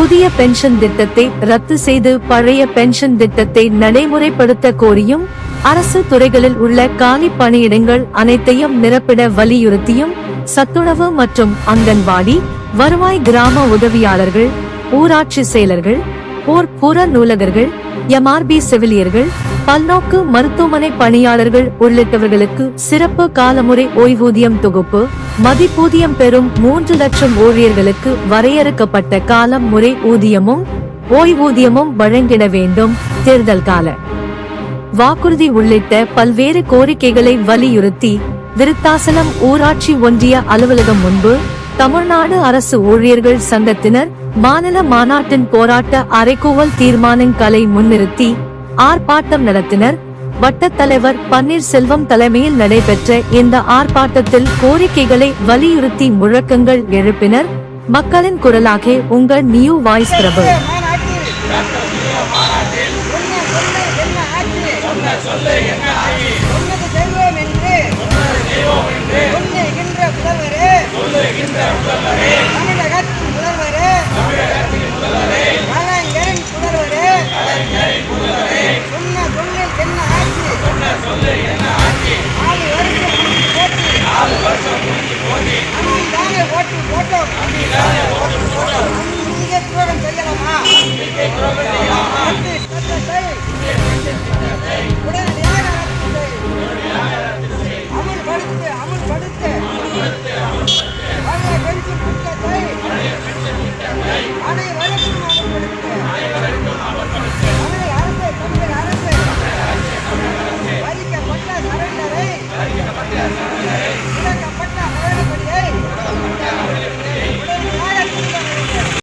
புதிய பென்ஷன் திட்டத்தை ரத்து செய்து பழைய பென்ஷன் திட்டத்தை நடைமுறைப்படுத்த கோரியும் அரசு துறைகளில் உள்ள காலி பணியிடங்கள் அனைத்தையும் நிரப்பிட வலியுறுத்தியும் சத்துணவு மற்றும் அங்கன்வாடி வருவாய் கிராம உதவியாளர்கள் ஊராட்சி செயலர்கள் போர் புற நூலகர்கள் எம்ஆர்பி செவிலியர்கள் பல்நோக்கு மருத்துவமனை பணியாளர்கள் உள்ளிட்டவர்களுக்கு சிறப்பு காலமுறை ஓய்வூதியம் தொகுப்பு மதிப்பூதியம் பெறும் மூன்று லட்சம் ஊழியர்களுக்கு வரையறுக்கப்பட்ட காலம் முறை ஊதியமும் ஓய்வூதியமும் வழங்கிட வேண்டும். தேர்தல் கால. வாக்குறுதி உள்ளிட்ட பல்வேறு கோரிக்கைகளை வலியுறுத்தி விருத்தாசலம் ஊராட்சி ஒன்றிய அலுவலகம் முன்பு தமிழ்நாடு அரசு ஊழியர்கள் சங்கத்தினர் மாநில மாநாட்டின் போராட்ட அறைகூவல் தீர்மானம் கலை முன்னிறுத்தி ஆர்ப்பாட்டம் நடத்தினர். வட்டத்தலைவர் பன்னீர்செல்வம் தலைமையில் நடைபெற்ற இந்த ஆர்ப்பாட்டத்தில் கோரிக்கைகளை வலியுறுத்தி முழக்கங்கள் எழுப்பினர். மக்களின் குரலாக உங்கள் நியூ வாய்ஸ் பிரபு. மாநாட்டில் 아니